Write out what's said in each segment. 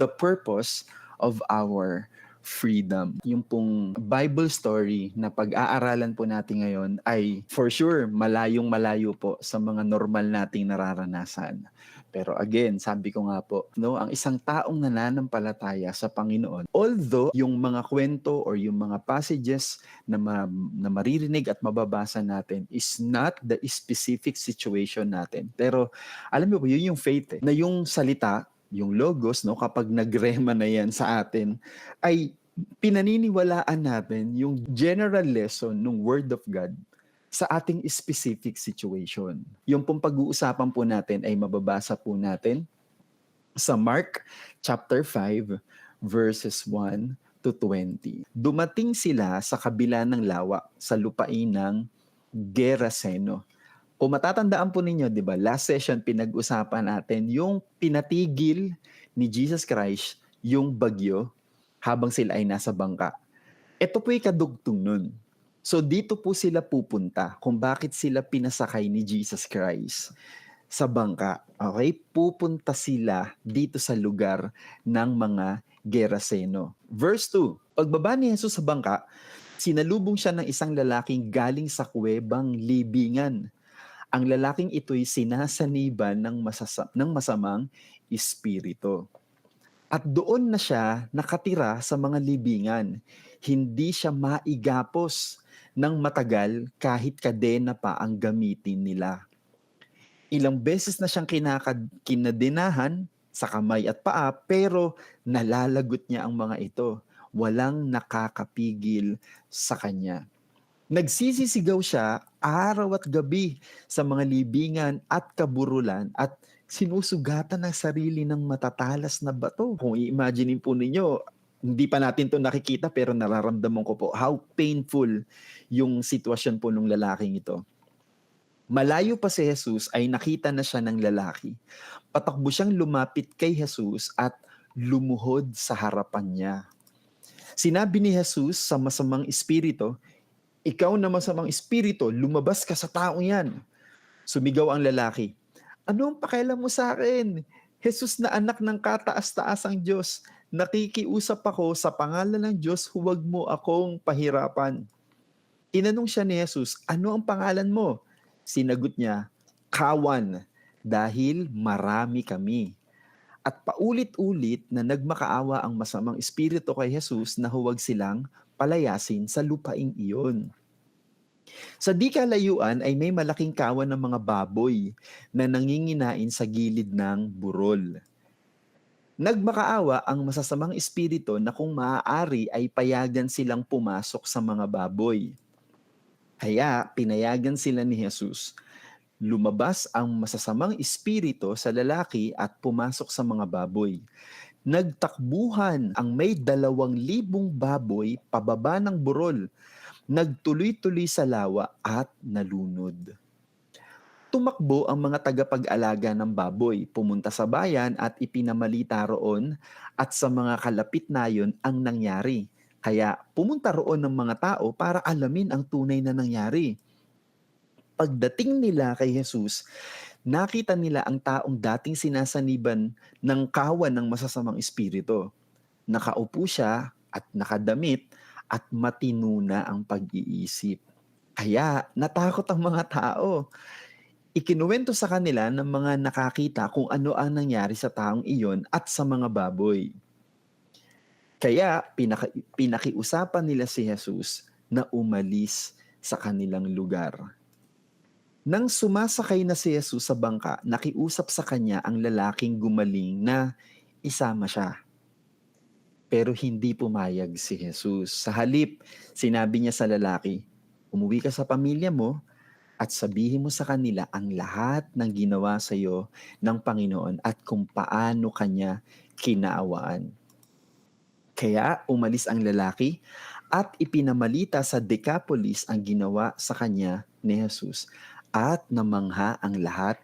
the purpose of our freedom. Yung pong Bible story na pag-aaralan po natin ngayon ay for sure malayong malayo po sa mga normal nating nararanasan. Pero again, sabi ko nga po, no, ang isang taong nananampalataya sa Panginoon, although yung mga kwento or yung mga passages na, ma- na maririnig at mababasa natin is not the specific situation natin. Pero alam mo po, yun yung faith eh, na yung salita, yung logos, no, kapag nagrema na yan sa atin, ay pinaniniwalaan natin yung general lesson ng Word of God sa ating specific situation. Yung pong pag-uusapan po natin ay mababasa po natin sa Mark chapter 5 verses 1 to 20. Dumating sila sa kabila ng lawa sa lupain ng Geraseno. Kung matatandaan po ninyo, 'di ba? Last session pinag-usapan natin yung pinatigil ni Jesus Christ yung bagyo habang sila ay nasa bangka. Ito po yung kadugtong nun. So dito po sila pupunta kung bakit sila pinasakay ni Jesus Christ sa bangka. Okay? Pupunta sila dito sa lugar ng mga Geraseno. Verse 2. Pagbaba ni Jesus sa bangka, sinalubong siya ng isang lalaking galing sa kuwebang libingan. Ang lalaking ito'y sinasaniban ng, masasa- ng masamang espiritu. At doon na siya nakatira sa mga libingan. Hindi siya maigapos ng matagal kahit kadena pa ang gamitin nila. Ilang beses na siyang kinakad, kinadenahan sa kamay at paa pero nalalagot niya ang mga ito. Walang nakakapigil sa kanya. Nagsisisigaw siya araw at gabi sa mga libingan at kaburulan at sinusugatan ng sarili ng matatalas na bato. Kung i-imagine po ninyo, hindi pa natin to nakikita pero nararamdaman ko po how painful yung sitwasyon po ng lalaking ito. Malayo pa si Jesus ay nakita na siya ng lalaki. Patakbo siyang lumapit kay Jesus at lumuhod sa harapan niya. Sinabi ni Jesus sa masamang espiritu, Ikaw na masamang espiritu, lumabas ka sa taong yan. Sumigaw ang lalaki, Ano ang pakialam mo sa akin? Jesus na anak ng kataas-taasang Diyos, nakikiusap ako sa pangalan ng Diyos, huwag mo akong pahirapan. Tinanong siya ni Jesus, ano ang pangalan mo? Sinagot niya, Kawan, dahil marami kami. At paulit-ulit na nagmakaawa ang masamang espiritu kay Jesus na huwag silang palayasin sa lupaing iyon. Sa di kalayuan ay may malaking kawan ng mga baboy na nanginginain sa gilid ng burol. Nagmakaawa ang masasamang espiritu na kung maaari ay payagan silang pumasok sa mga baboy. Kaya pinayagan sila ni Jesus. Lumabas ang masasamang espiritu sa lalaki at pumasok sa mga baboy. Nagtakbuhan ang may dalawang libong baboy pababa ng burol. Nagtuloy-tuloy sa lawa at nalunod. Tumakbo ang mga tagapag-alaga ng baboy, pumunta sa bayan at ipinamalita roon at sa mga kalapit na yon ang nangyari kaya pumunta roon ng mga tao para alamin ang tunay na nangyari. Pagdating nila kay Jesus, nakita nila ang taong dating sinasaniban ng kawan ng masasamang espiritu. Nakaupo siya at nakadamit at matino na ang pag-iisip. Kaya natakot ang mga tao. Ikinuwento sa kanila ng mga nakakita kung ano ang nangyari sa taong iyon at sa mga baboy. Kaya pinaka, pinakiusapan nila si Jesus na umalis sa kanilang lugar. Nang sumasakay na si Jesus sa bangka, nakiusap sa kanya ang lalaking gumaling na isama siya. Pero hindi pumayag si Jesus. Sa halip, sinabi niya sa lalaki, umuwi ka sa pamilya mo at sabihin mo sa kanila ang lahat ng ginawa sa iyo ng Panginoon at kung paano kanya kinaawaan. Kaya umalis ang lalaki at ipinamalita sa Decapolis ang ginawa sa kanya ni Jesus at namangha ang lahat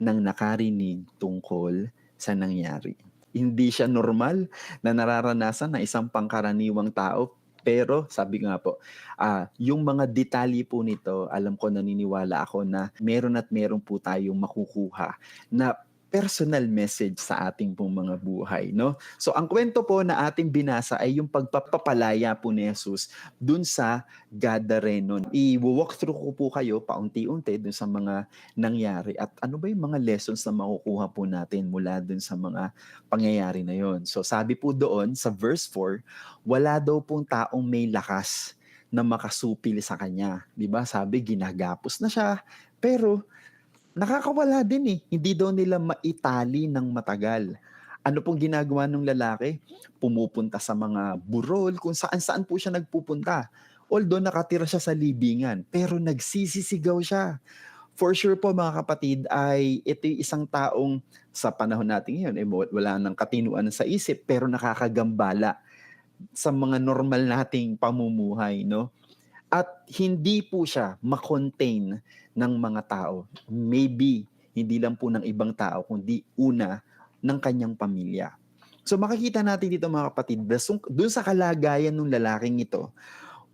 ng nakarinig tungkol sa nangyari. Hindi siya normal na nararanasan na isang pangkaraniwang tao pero sabi nga po, uh, yung mga detalye po nito, alam ko naniniwala ako na meron at meron po tayong makukuha na personal message sa ating pong mga buhay, no? So ang kwento po na ating binasa ay yung pagpapalaya po ni Jesus dun sa Gadareno. I-walk through ko po kayo paunti-unti dun sa mga nangyari at ano ba yung mga lessons na makukuha po natin mula dun sa mga pangyayari na yon. So sabi po doon sa verse 4, wala daw pong taong may lakas na makasupil sa kanya. 'Di ba? Sabi ginagapos na siya, pero nakakawala din eh. Hindi daw nila maitali ng matagal. Ano pong ginagawa ng lalaki? Pumupunta sa mga burol, kung saan-saan po siya nagpupunta. Although nakatira siya sa libingan, pero nagsisisigaw siya. For sure po mga kapatid ay ito yung isang taong sa panahon natin ngayon, eh, wala nang katinuan sa isip pero nakakagambala sa mga normal nating pamumuhay, no? At hindi po siya makontain ng mga tao. Maybe hindi lang po ng ibang tao, kundi una ng kanyang pamilya. So makikita natin dito mga kapatid, doon sa kalagayan ng lalaking ito,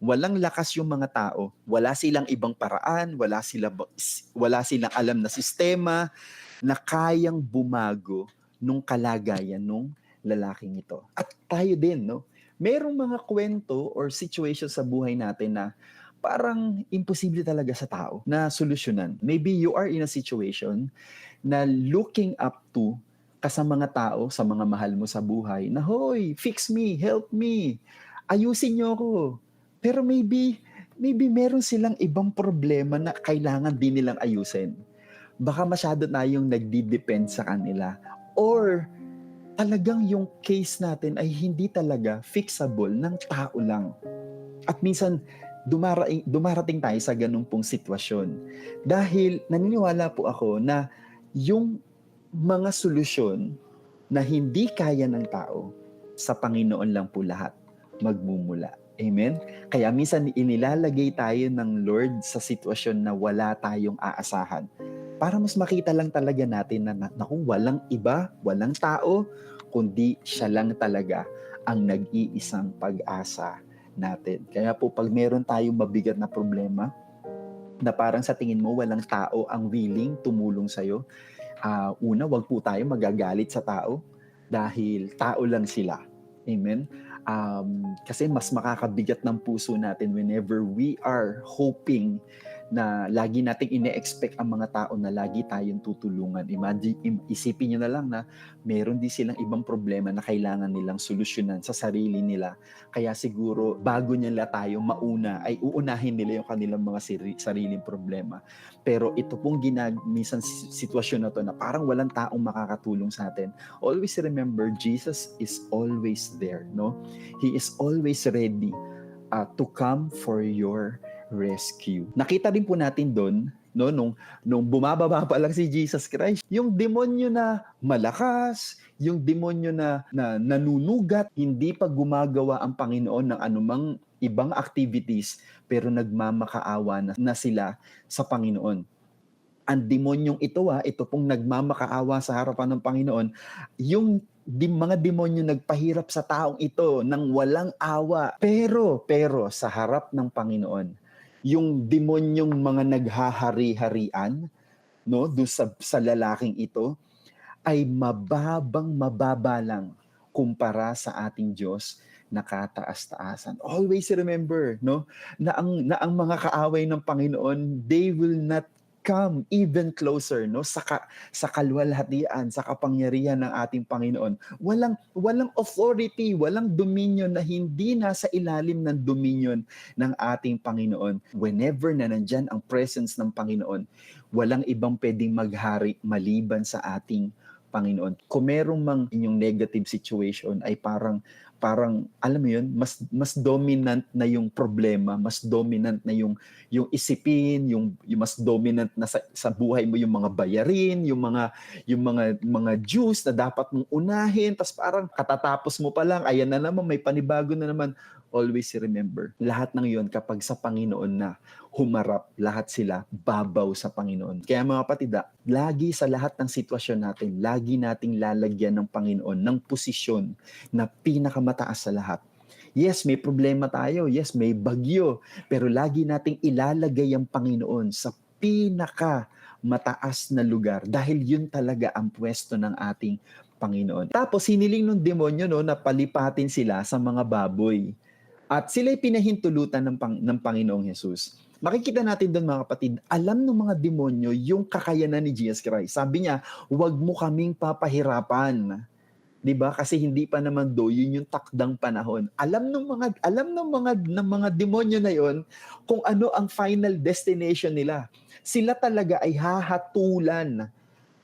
walang lakas yung mga tao, wala silang ibang paraan, wala sila wala silang alam na sistema na kayang bumago nung kalagayan nung lalaking ito. At tayo din, no? Merong mga kwento or situation sa buhay natin na parang imposible talaga sa tao na solusyonan. Maybe you are in a situation na looking up to ka sa mga tao, sa mga mahal mo sa buhay, na, Hoy, fix me, help me, ayusin niyo ako. Pero maybe, maybe meron silang ibang problema na kailangan din nilang ayusin. Baka masyado na yung nagdi-depend sa kanila. Or, talagang yung case natin ay hindi talaga fixable ng tao lang. At minsan, dumarating, dumarating tayo sa ganun pong sitwasyon. Dahil naniniwala po ako na yung mga solusyon na hindi kaya ng tao, sa Panginoon lang po lahat magmumula. Amen? Kaya minsan inilalagay tayo ng Lord sa sitwasyon na wala tayong aasahan. Para mas makita lang talaga natin na, naku, walang iba, walang tao, kundi siya lang talaga ang nag-iisang pag-asa natin. Kaya po pag meron tayong mabigat na problema, na parang sa tingin mo walang tao ang willing tumulong sa'yo, uh, una, wag po tayo magagalit sa tao dahil tao lang sila. Amen? Um, kasi mas makakabigat ng puso natin whenever we are hoping na lagi nating ine-expect ang mga tao na lagi tayong tutulungan. Imagine, isipin nyo na lang na meron din silang ibang problema na kailangan nilang solusyonan sa sarili nila. Kaya siguro bago nila tayo mauna ay uunahin nila yung kanilang mga siri, sariling problema. Pero ito pong ginag minsan sitwasyon na to na parang walang taong makakatulong sa atin. Always remember Jesus is always there, no? He is always ready uh, to come for your rescue. Nakita din po natin doon no nung nung bumababa pa lang si Jesus Christ yung demonyo na malakas yung demonyo na, na nanunugat hindi pa gumagawa ang Panginoon ng anumang ibang activities pero nagmamakaawa na, na sila sa Panginoon ang demonyong ito ah ito pong nagmamakaawa sa harapan ng Panginoon yung di, mga demonyo nagpahirap sa taong ito nang walang awa pero pero sa harap ng Panginoon yung demonyong mga naghahari-harian no do sa, sa lalaking ito ay mababang mababa lang kumpara sa ating Diyos na kataas-taasan. Always remember, no, na ang na ang mga kaaway ng Panginoon, they will not come even closer no sa ka, sa kalwalhatian sa kapangyarihan ng ating Panginoon walang walang authority walang dominion na hindi nasa ilalim ng dominion ng ating Panginoon whenever na nandiyan ang presence ng Panginoon walang ibang pwedeng maghari maliban sa ating Panginoon. Kung merong mang inyong negative situation ay parang parang alam mo yun mas mas dominant na yung problema mas dominant na yung yung isipin yung, yung mas dominant na sa, sa buhay mo yung mga bayarin yung mga yung mga mga dues na dapat mong unahin tas parang katatapos mo pa lang ayan na naman may panibago na naman always remember, lahat ng yon kapag sa Panginoon na humarap, lahat sila babaw sa Panginoon. Kaya mga patida, lagi sa lahat ng sitwasyon natin, lagi nating lalagyan ng Panginoon ng posisyon na pinakamataas sa lahat. Yes, may problema tayo. Yes, may bagyo. Pero lagi nating ilalagay ang Panginoon sa pinaka mataas na lugar dahil yun talaga ang pwesto ng ating Panginoon. Tapos hiniling ng demonyo no, na palipatin sila sa mga baboy. At sila'y pinahintulutan ng, pang, ng Panginoong Jesus. Makikita natin doon mga kapatid, alam ng mga demonyo yung kakayanan ni Jesus Christ. Sabi niya, huwag mo kaming papahirapan. 'Di ba? Kasi hindi pa naman do yun yung takdang panahon. Alam ng mga alam ng mga ng mga demonyo na yon kung ano ang final destination nila. Sila talaga ay hahatulan.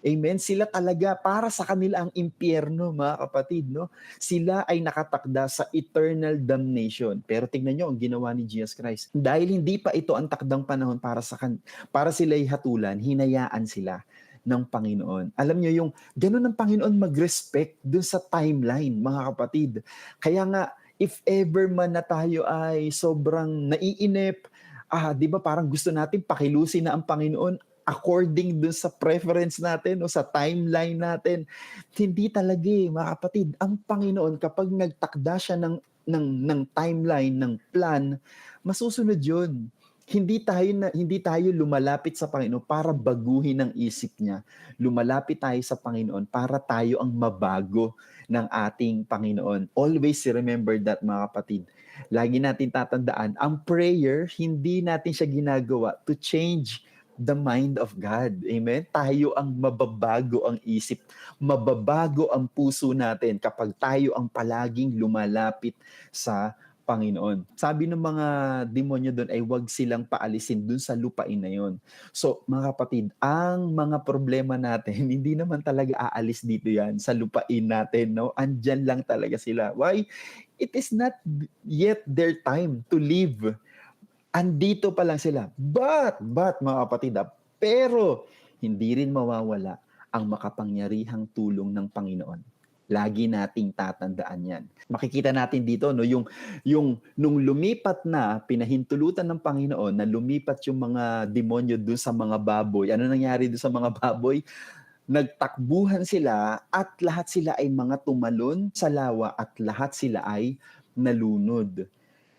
Amen. Sila talaga para sa kanila ang impyerno, mga kapatid, no? Sila ay nakatakda sa eternal damnation. Pero tingnan niyo ang ginawa ni Jesus Christ. Dahil hindi pa ito ang takdang panahon para sa kan para sila hatulan, hinayaan sila ng Panginoon. Alam niyo yung ganun ng Panginoon mag-respect dun sa timeline, mga kapatid. Kaya nga, if ever man na tayo ay sobrang naiinip, ah, di ba parang gusto natin pakilusin na ang Panginoon according dun sa preference natin o sa timeline natin. Hindi talaga eh, mga kapatid. Ang Panginoon, kapag nagtakda siya ng, ng, ng timeline, ng plan, masusunod yun hindi tayo na hindi tayo lumalapit sa Panginoon para baguhin ang isip niya. Lumalapit tayo sa Panginoon para tayo ang mabago ng ating Panginoon. Always remember that mga kapatid. Lagi natin tatandaan, ang prayer hindi natin siya ginagawa to change the mind of God. Amen? Tayo ang mababago ang isip, mababago ang puso natin kapag tayo ang palaging lumalapit sa Panginoon. Sabi ng mga demonyo doon ay huwag silang paalisin doon sa lupain na yon. So mga kapatid, ang mga problema natin, hindi naman talaga aalis dito yan sa lupain natin. No? Andyan lang talaga sila. Why? It is not yet their time to live. Andito pa lang sila. But, but mga kapatid, ah, pero hindi rin mawawala ang makapangyarihang tulong ng Panginoon. Lagi nating tatandaan 'yan. Makikita natin dito no yung yung nung lumipat na pinahintulutan ng Panginoon na lumipat yung mga demonyo doon sa mga baboy. Ano nangyari doon sa mga baboy? Nagtakbuhan sila at lahat sila ay mga tumalon sa lawa at lahat sila ay nalunod.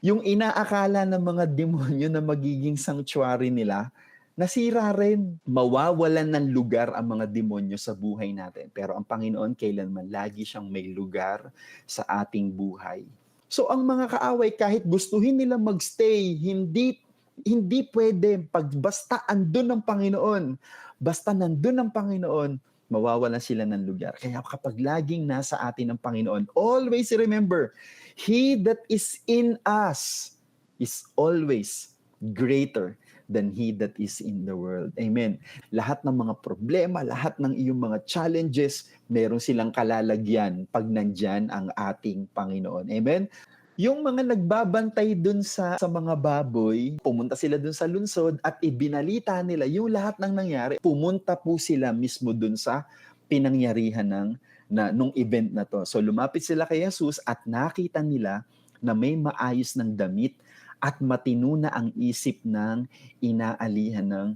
Yung inaakala ng mga demonyo na magiging sanctuary nila, nasira rin. Mawawalan ng lugar ang mga demonyo sa buhay natin. Pero ang Panginoon kailanman lagi siyang may lugar sa ating buhay. So ang mga kaaway kahit gustuhin nila magstay, hindi hindi pwede pag basta andun ang Panginoon. Basta nandun ang Panginoon, mawawalan sila ng lugar. Kaya kapag laging nasa atin ang Panginoon, always remember, He that is in us is always greater than he that is in the world. Amen. Lahat ng mga problema, lahat ng iyong mga challenges, meron silang kalalagyan pag nandyan ang ating Panginoon. Amen. Yung mga nagbabantay dun sa, sa mga baboy, pumunta sila dun sa lunsod at ibinalita nila yung lahat ng nangyari. Pumunta po sila mismo dun sa pinangyarihan ng na nung event na to. So lumapit sila kay Jesus at nakita nila na may maayos ng damit at matino na ang isip ng inaalihan ng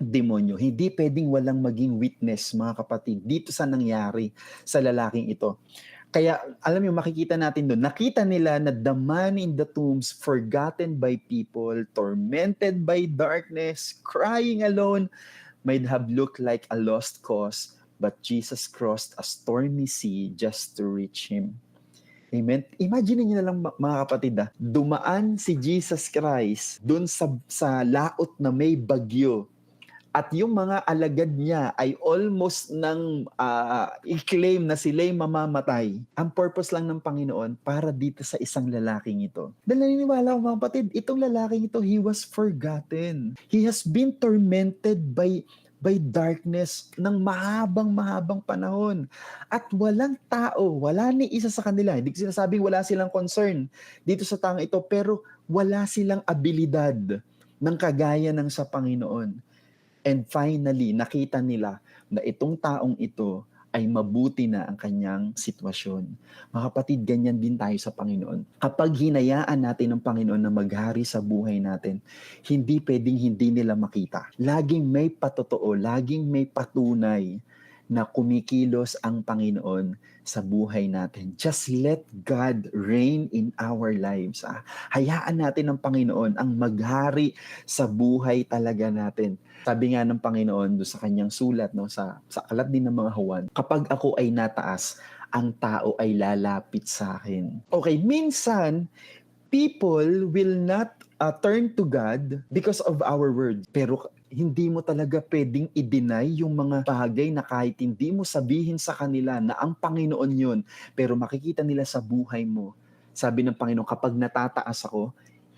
demonyo. Hindi pwedeng walang maging witness, mga kapatid, dito sa nangyari sa lalaking ito. Kaya, alam niyo, makikita natin doon, nakita nila na the man in the tombs, forgotten by people, tormented by darkness, crying alone, might have looked like a lost cause, but Jesus crossed a stormy sea just to reach him. Amen. Imagine niyo na lang mga kapatid, ah, dumaan si Jesus Christ doon sa, sa laot na may bagyo at yung mga alagad niya ay almost nang uh, i-claim na sila'y mamamatay. Ang purpose lang ng Panginoon para dito sa isang lalaking ito. Dahil naniniwala ko mga kapatid, itong lalaking ito, he was forgotten. He has been tormented by by darkness ng mahabang mahabang panahon. At walang tao, wala ni isa sa kanila. Hindi ko sinasabing wala silang concern dito sa tang ito, pero wala silang abilidad ng kagaya ng sa Panginoon. And finally, nakita nila na itong taong ito ay mabuti na ang kanyang sitwasyon. Mga kapatid, ganyan din tayo sa Panginoon. Kapag hinayaan natin ng Panginoon na maghari sa buhay natin, hindi pwedeng hindi nila makita. Laging may patotoo, laging may patunay na kumikilos ang Panginoon sa buhay natin. Just let God reign in our lives. Ah. Hayaan natin ang Panginoon ang maghari sa buhay talaga natin. Sabi nga ng Panginoon doon sa kanyang sulat, no, sa, sa alat din ng mga Huwan, kapag ako ay nataas, ang tao ay lalapit sa akin. Okay, minsan, people will not uh, turn to God because of our word. Pero hindi mo talaga pwedeng i-deny yung mga bagay na kahit hindi mo sabihin sa kanila na ang Panginoon yun, pero makikita nila sa buhay mo. Sabi ng Panginoon, kapag natataas ako,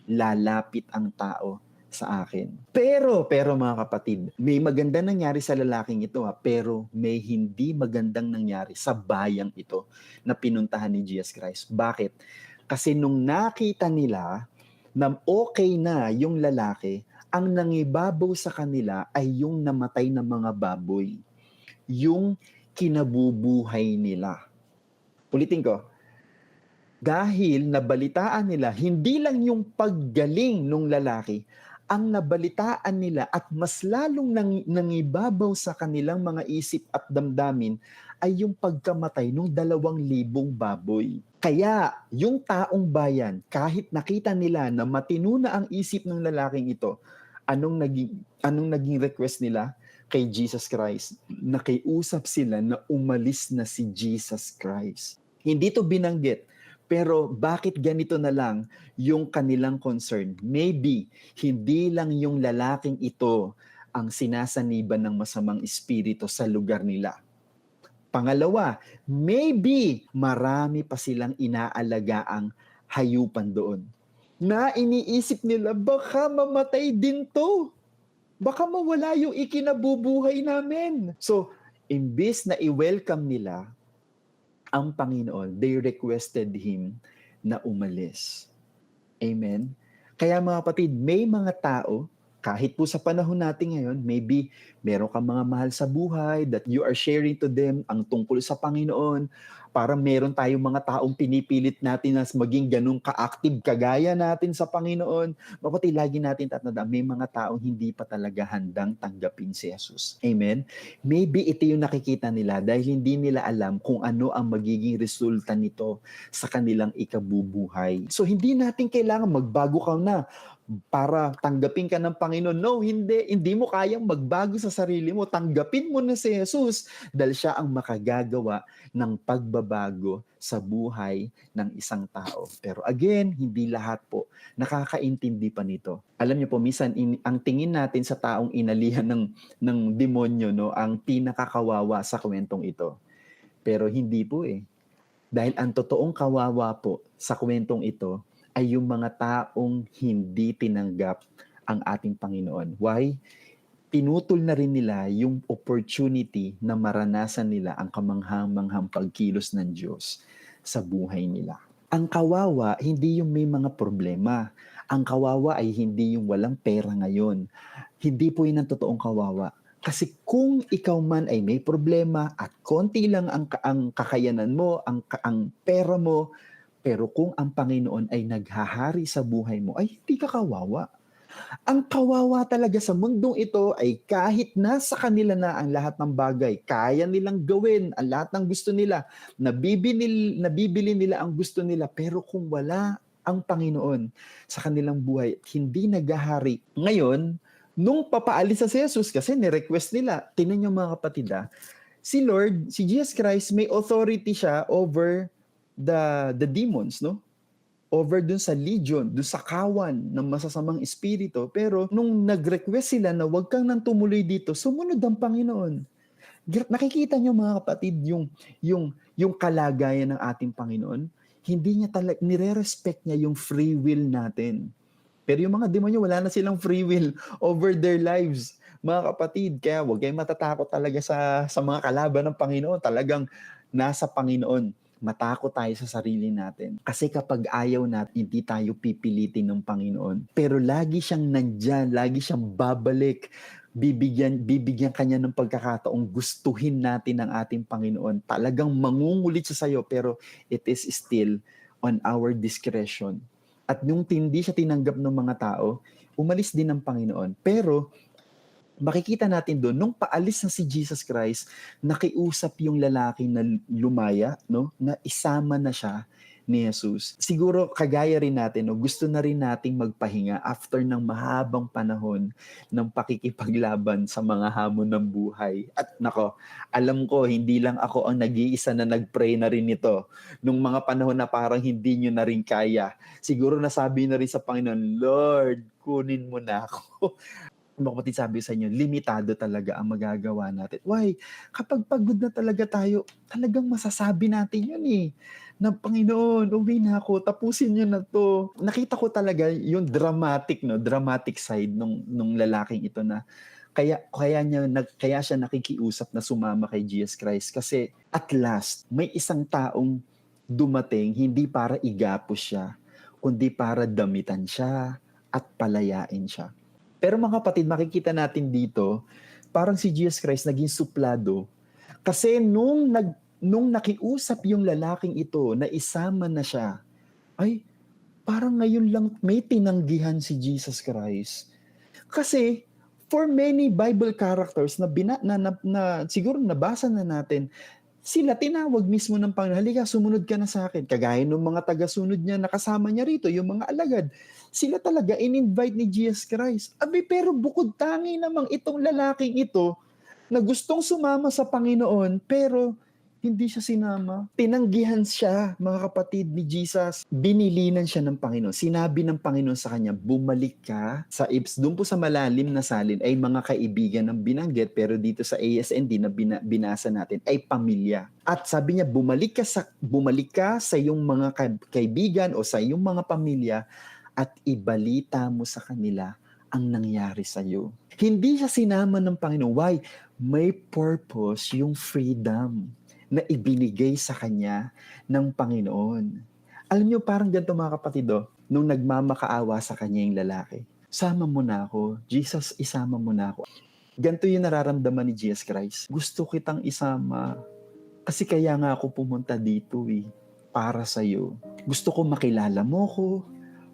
lalapit ang tao sa akin. Pero, pero mga kapatid, may maganda nangyari sa lalaking ito ha, pero may hindi magandang nangyari sa bayang ito na pinuntahan ni Jesus Christ. Bakit? Kasi nung nakita nila na okay na yung lalaki, ang nangibabaw sa kanila ay yung namatay na mga baboy. Yung kinabubuhay nila. Ulitin ko, dahil nabalitaan nila, hindi lang yung paggaling ng lalaki, ang nabalitaan nila at mas lalong nang, nangibabaw sa kanilang mga isip at damdamin ay yung pagkamatay ng dalawang libong baboy. Kaya yung taong bayan, kahit nakita nila na matino na ang isip ng lalaking ito, anong naging, anong naging request nila? kay Jesus Christ. Nakiusap sila na umalis na si Jesus Christ. Hindi to binanggit, pero bakit ganito na lang yung kanilang concern? Maybe hindi lang yung lalaking ito ang sinasaniban ng masamang espiritu sa lugar nila. Pangalawa, maybe marami pa silang inaalagaang hayupan doon. Na iniisip nila, baka mamatay din to. Baka mawala yung ikinabubuhay namin. So, imbis na i-welcome nila ang Panginoon, they requested Him na umalis. Amen? Kaya mga kapatid, may mga tao, kahit po sa panahon natin ngayon, maybe meron kang mga mahal sa buhay that you are sharing to them ang tungkol sa Panginoon. Para meron tayong mga taong pinipilit natin na maging ganun ka-active kagaya natin sa Panginoon. Kapatid, lagi natin tatandaan, may mga taong hindi pa talaga handang tanggapin si Jesus. Amen? Maybe ito yung nakikita nila dahil hindi nila alam kung ano ang magiging resulta nito sa kanilang ikabubuhay. So hindi natin kailangan magbago ka na para tanggapin ka ng Panginoon. No, hindi. Hindi mo kayang magbago sa sarili mo. Tanggapin mo na si Jesus dahil siya ang makagagawa ng pagbabago sa buhay ng isang tao. Pero again, hindi lahat po nakakaintindi pa nito. Alam niyo po, minsan in, ang tingin natin sa taong inalihan ng, ng demonyo, no, ang pinakakawawa sa kwentong ito. Pero hindi po eh. Dahil ang totoong kawawa po sa kwentong ito ay yung mga taong hindi tinanggap ang ating Panginoon. Why? Pinutol na rin nila yung opportunity na maranasan nila ang kamanghang-manghang pagkilos ng Diyos sa buhay nila. Ang kawawa, hindi yung may mga problema. Ang kawawa ay hindi yung walang pera ngayon. Hindi po yun ang totoong kawawa. Kasi kung ikaw man ay may problema at konti lang ang, ang kakayanan mo, ang, ang pera mo, pero kung ang Panginoon ay naghahari sa buhay mo, ay hindi ka kawawa. Ang kawawa talaga sa mundong ito ay kahit nasa kanila na ang lahat ng bagay, kaya nilang gawin ang lahat ng gusto nila, nabibili, nabibili nila ang gusto nila, pero kung wala ang Panginoon sa kanilang buhay, hindi naghahari. Ngayon, nung papaalis sa si Jesus, kasi ni-request nila, tinan niyo mga kapatid ah, si Lord, si Jesus Christ, may authority siya over the the demons, no? Over dun sa legion, dun sa kawan ng masasamang espiritu. Pero nung nag-request sila na wag kang nang tumuloy dito, sumunod ang Panginoon. Nakikita niyo mga kapatid yung yung yung kalagayan ng ating Panginoon. Hindi niya talaga nire-respect niya yung free will natin. Pero yung mga demonyo wala na silang free will over their lives. Mga kapatid, kaya wag kayong matatakot talaga sa sa mga kalaban ng Panginoon. Talagang nasa Panginoon matakot tayo sa sarili natin. Kasi kapag ayaw natin, hindi tayo pipilitin ng Panginoon. Pero lagi siyang nandyan, lagi siyang babalik, bibigyan, bibigyan kanya ng pagkakataong gustuhin natin ng ating Panginoon. Talagang mangungulit siya sa'yo, pero it is still on our discretion. At nung hindi siya tinanggap ng mga tao, umalis din ng Panginoon. Pero makikita natin doon, nung paalis na si Jesus Christ, nakiusap yung lalaki na lumaya, no? na isama na siya ni Jesus. Siguro kagaya rin natin, no? gusto na rin nating magpahinga after ng mahabang panahon ng pakikipaglaban sa mga hamon ng buhay. At nako, alam ko, hindi lang ako ang nag-iisa na nag-pray na rin ito. Nung mga panahon na parang hindi nyo na rin kaya. Siguro nasabi na rin sa Panginoon, Lord, kunin mo na ako. Kapatid sabi sa inyo, limitado talaga ang magagawa natin. Why? Kapag pagod na talaga tayo, talagang masasabi natin yun eh. Na Panginoon, uwi na ako, tapusin niyo na to. Nakita ko talaga yung dramatic, no, dramatic side nung nung lalaking ito na kaya kaya niya nag, kaya siya nakikiusap na sumama kay Jesus Christ kasi at last may isang taong dumating hindi para igapos siya kundi para damitan siya at palayain siya. Pero mga kapatid, makikita natin dito, parang si Jesus Christ naging suplado. Kasi nung, nag, nung nakiusap yung lalaking ito na isama na siya, ay, parang ngayon lang may tinanggihan si Jesus Christ. Kasi, for many Bible characters na, bina, na, na, na siguro nabasa na natin, sila tinawag mismo ng Panginoon, halika, sumunod ka na sa akin. Kagaya ng mga taga-sunod niya, nakasama niya rito, yung mga alagad sila talaga in-invite ni Jesus Christ. Abi, pero bukod tangi namang itong lalaking ito na gustong sumama sa Panginoon, pero hindi siya sinama. Tinanggihan siya, mga kapatid ni Jesus. Binilinan siya ng Panginoon. Sinabi ng Panginoon sa kanya, bumalik ka sa Ips. Doon po sa malalim na salin ay mga kaibigan ng binanggit, pero dito sa ASND na bina, binasa natin ay pamilya. At sabi niya, bumalik ka sa, bumalik ka sa iyong mga kaibigan o sa iyong mga pamilya at ibalita mo sa kanila ang nangyari sa iyo. Hindi siya sinama ng Panginoon. Why? May purpose yung freedom na ibinigay sa kanya ng Panginoon. Alam niyo, parang ganito mga kapatid, oh, nung nagmamakaawa sa kanya yung lalaki. Sama mo na ako. Jesus, isama mo na ako. Ganito yung nararamdaman ni Jesus Christ. Gusto kitang isama. Kasi kaya nga ako pumunta dito eh. Para sa'yo. Gusto ko makilala mo ko.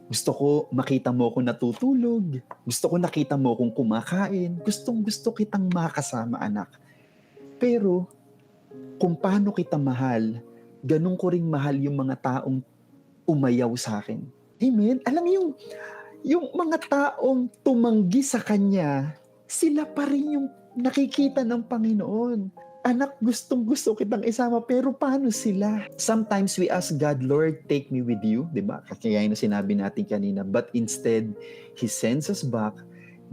Gusto ko makita mo ako natutulog. Gusto ko nakita mo akong kumakain. Gustong gusto kitang makasama anak. Pero kung paano kita mahal, ganun ko ring mahal yung mga taong umayaw sa akin. Amen? Alam yung, yung mga taong tumanggi sa Kanya, sila pa rin yung nakikita ng Panginoon. Anak, gustong gusto kitang isama, pero paano sila? Sometimes we ask God, Lord, take me with you. ba? Diba? Kaya na sinabi natin kanina. But instead, He sends us back,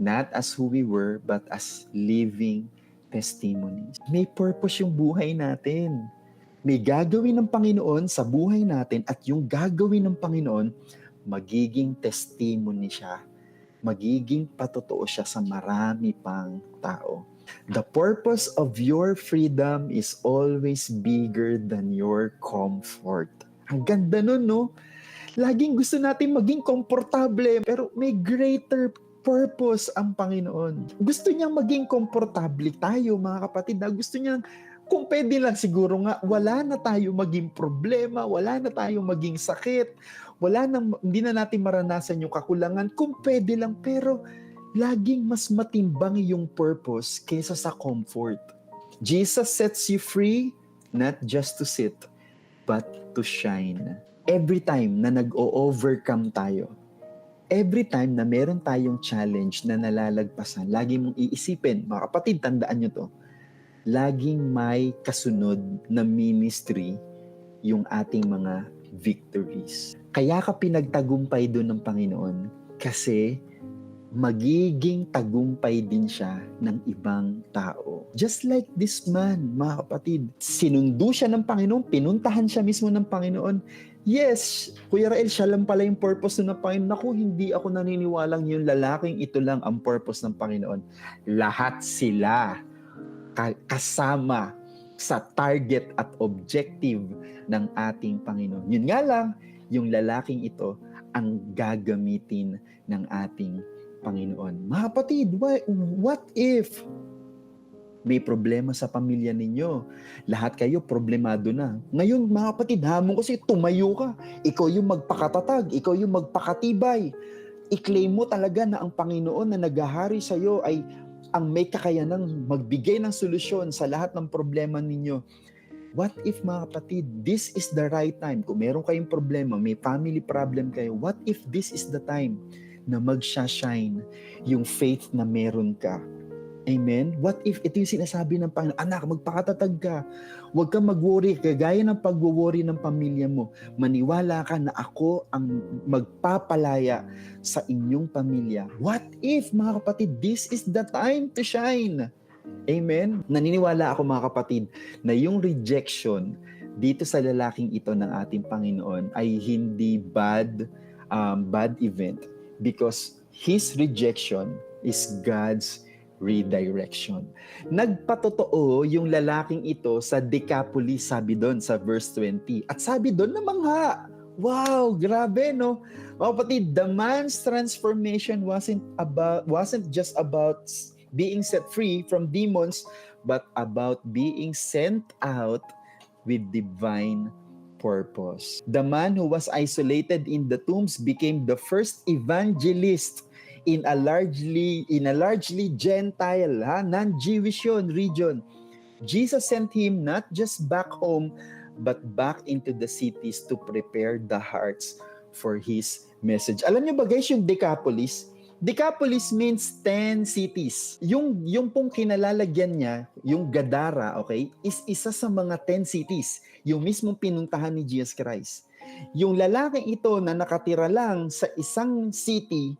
not as who we were, but as living testimonies. May purpose yung buhay natin. May gagawin ng Panginoon sa buhay natin at yung gagawin ng Panginoon, magiging testimony siya. Magiging patotoo siya sa marami pang tao. The purpose of your freedom is always bigger than your comfort. Ang ganda nun, no? Laging gusto natin maging komportable, pero may greater purpose ang Panginoon. Gusto niyang maging komportable tayo, mga kapatid. Na gusto niyang, kung pwede lang siguro nga, wala na tayo maging problema, wala na tayo maging sakit, wala na, hindi na natin maranasan yung kakulangan. Kung pwede lang, pero laging mas matimbang yung purpose kaysa sa comfort. Jesus sets you free, not just to sit, but to shine. Every time na nag-o-overcome tayo, every time na meron tayong challenge na nalalagpasan, lagi mong iisipin, mga kapatid, tandaan nyo to, laging may kasunod na ministry yung ating mga victories. Kaya ka pinagtagumpay doon ng Panginoon kasi magiging tagumpay din siya ng ibang tao. Just like this man, mga kapatid, sinundo siya ng Panginoon, pinuntahan siya mismo ng Panginoon, Yes, Kuya Rael, siya lang pala yung purpose ng Panginoon. Naku, hindi ako naniniwalang yung lalaking ito lang ang purpose ng Panginoon. Lahat sila kasama sa target at objective ng ating Panginoon. Yun nga lang, yung lalaking ito ang gagamitin ng ating Panginoon. Mga kapatid, what if may problema sa pamilya ninyo. Lahat kayo problemado na. Ngayon, mga kapatid, hamon kasi tumayo ka. Ikaw yung magpakatatag, ikaw yung magpakatibay. I-claim mo talaga na ang Panginoon na naghahari sa iyo ay ang may kakayanang magbigay ng solusyon sa lahat ng problema ninyo. What if mga kapatid, this is the right time? Kung meron kayong problema, may family problem kayo, what if this is the time na magsha-shine yung faith na meron ka? Amen? What if ito yung sinasabi ng Panginoon, anak, magpakatatag ka. Huwag kang mag-worry, kagaya ng pag-worry ng pamilya mo. Maniwala ka na ako ang magpapalaya sa inyong pamilya. What if, mga kapatid, this is the time to shine? Amen? Naniniwala ako mga kapatid na yung rejection dito sa lalaking ito ng ating Panginoon ay hindi bad um, bad event because his rejection is God's redirection. Nagpatotoo yung lalaking ito sa Decapolis, sabi doon sa verse 20. At sabi doon na mangha, wow, grabe no? Mga kapatid, the man's transformation wasn't about wasn't just about being set free from demons, but about being sent out with divine purpose. The man who was isolated in the tombs became the first evangelist in a largely in a largely gentile ha non-Jewish yun, region. Jesus sent him not just back home but back into the cities to prepare the hearts for his message. Alam niyo ba guys yung Decapolis? Decapolis means 10 cities. Yung yung pong kinalalagyan niya, yung Gadara, okay, is isa sa mga 10 cities. Yung mismong pinuntahan ni Jesus Christ. Yung lalaking ito na nakatira lang sa isang city,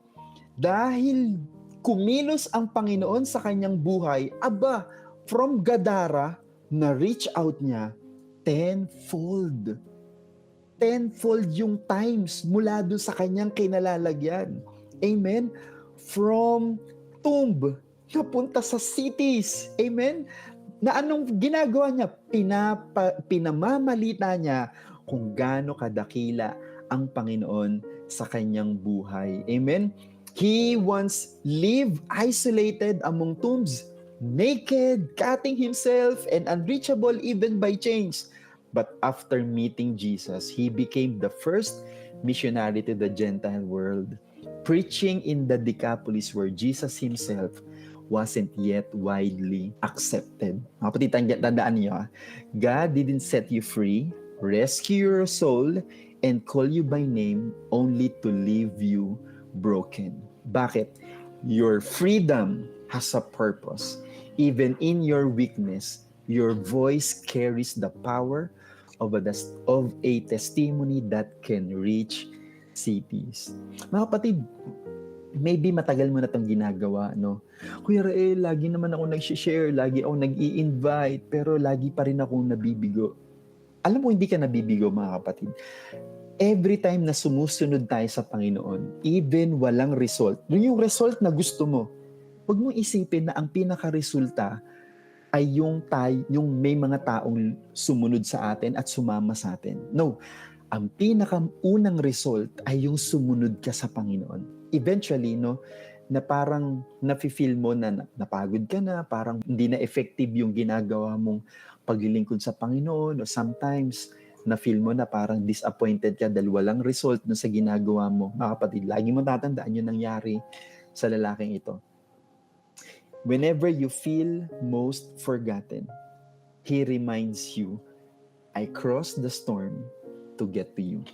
dahil kumilos ang Panginoon sa kanyang buhay, aba, from Gadara, na reach out niya, tenfold. Tenfold yung times mula doon sa kanyang kinalalagyan. Amen? From tomb, napunta sa cities. Amen? Na anong ginagawa niya? Pinapa, pinamamalita niya kung gaano kadakila ang Panginoon sa kanyang buhay. Amen? He once lived isolated among tombs, naked, cutting himself, and unreachable even by chains. But after meeting Jesus, he became the first missionary to the Gentile world, preaching in the Decapolis where Jesus himself wasn't yet widely accepted. Mga kapatid, tandaan niyo, ah, God didn't set you free, rescue your soul, and call you by name only to leave you broken. Bakit? Your freedom has a purpose. Even in your weakness, your voice carries the power of a, of a testimony that can reach cities. Mga kapatid, maybe matagal mo na itong ginagawa, no? Kuya Rael, lagi naman ako nag-share, lagi ako nag-i-invite, pero lagi pa rin akong nabibigo. Alam mo, hindi ka nabibigo, mga kapatid every time na sumusunod tayo sa Panginoon, even walang result, yung result na gusto mo, huwag mong isipin na ang pinaka-resulta ay yung, tay, yung may mga taong sumunod sa atin at sumama sa atin. No, ang pinaka-unang result ay yung sumunod ka sa Panginoon. Eventually, no, na parang nafe-feel mo na napagod ka na, parang hindi na effective yung ginagawa mong paglilingkod sa Panginoon o sometimes na feel mo na parang disappointed ka dahil walang result no sa ginagawa mo. Mga kapatid, lagi mo tatandaan yung nangyari sa lalaking ito. Whenever you feel most forgotten, He reminds you, I crossed the storm to get to you.